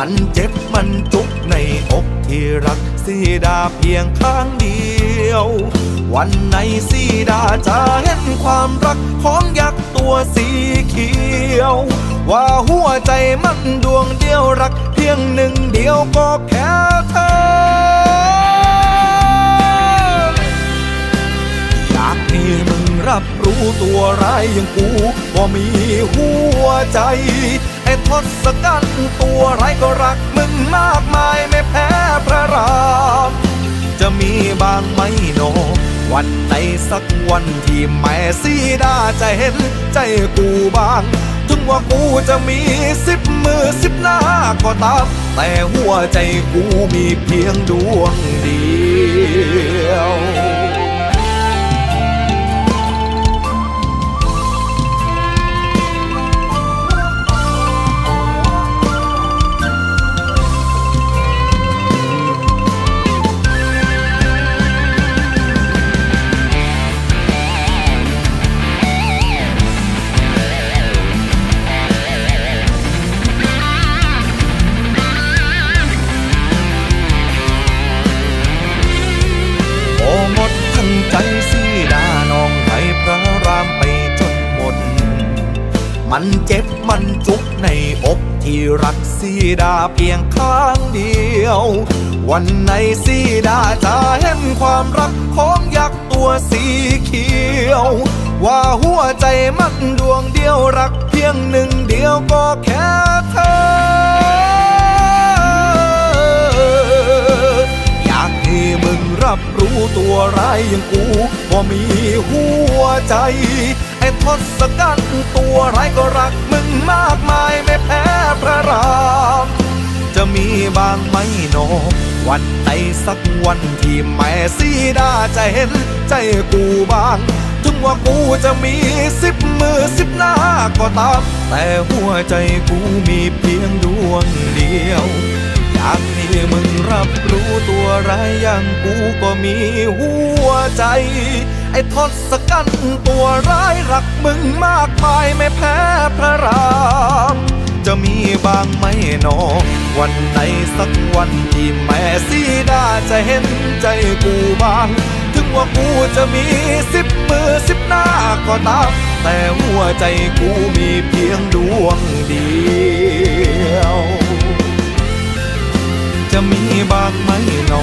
มันเจ็บมันจุกในอกที่รักสีดาเพียงข้างเดียว วันไหนสีดาจะเห็นความรักของยักษ์ตัวสีเขียว ว่าหัวใจมันดวงเดียวรักเพียงหนึ่งเดียวก็แค่เธอ อยากให้มึงรับรู้ตัวร้ายอย่างกูว่ามีหัวใจ ทศกัณฐ์ตัวไรก็รักมึงมากมายไม่แพ้พระราม จะมีบางไหมโน วันไหนสักวันที่แม่สีดาจะเห็นใจกูบ้าง ถึงว่ากูจะมีสิบมือสิบหน้าก็ตาม แต่หัวใจกูมีเพียงดวงเดียว มันเจ็บมันจุกในอกที่รักสีดาเพียงข้างเดียว วันไหนสีดาจะเห็นความรักของยักษ์ตัวสีเขียว ว่าหัวใจมันดวงเดียวรักเพียงหนึ่งเดียวก็แค่เธอ อยากให้มึงรับรู้ตัวร้ายอย่างกูว่ามีหัวใจ ทศกัณฐ์ตัวร้ายก็รักมึงมากมายไม่แพ้พระราม จะมีบางไหมโน วันไหนสักวันที่แม่สีดาจะเห็นใจกูบ้าง ถึงว่ากูจะมีสิบมือสิบหน้าก็ตาม แต่หัวใจกูมีเพียงดวงเดียว อยากให้มึงรับรู้ตัวร้ายอย่างกูก็มีหัวใจ อ้ทศกัณฐ์ตัวร้ายรักมึงมากมายไม่แพ้พระราม จะมีบางไหมหนอวันไหนสักวันที่แม่สีดาจะเห็นใจกูบ้าง ถึงว่ากูจะมีสิบมือสิบหน้าก็ตาม แต่หัวใจกูมีเพียงดวงเดียว จะมีบางไหมหนอ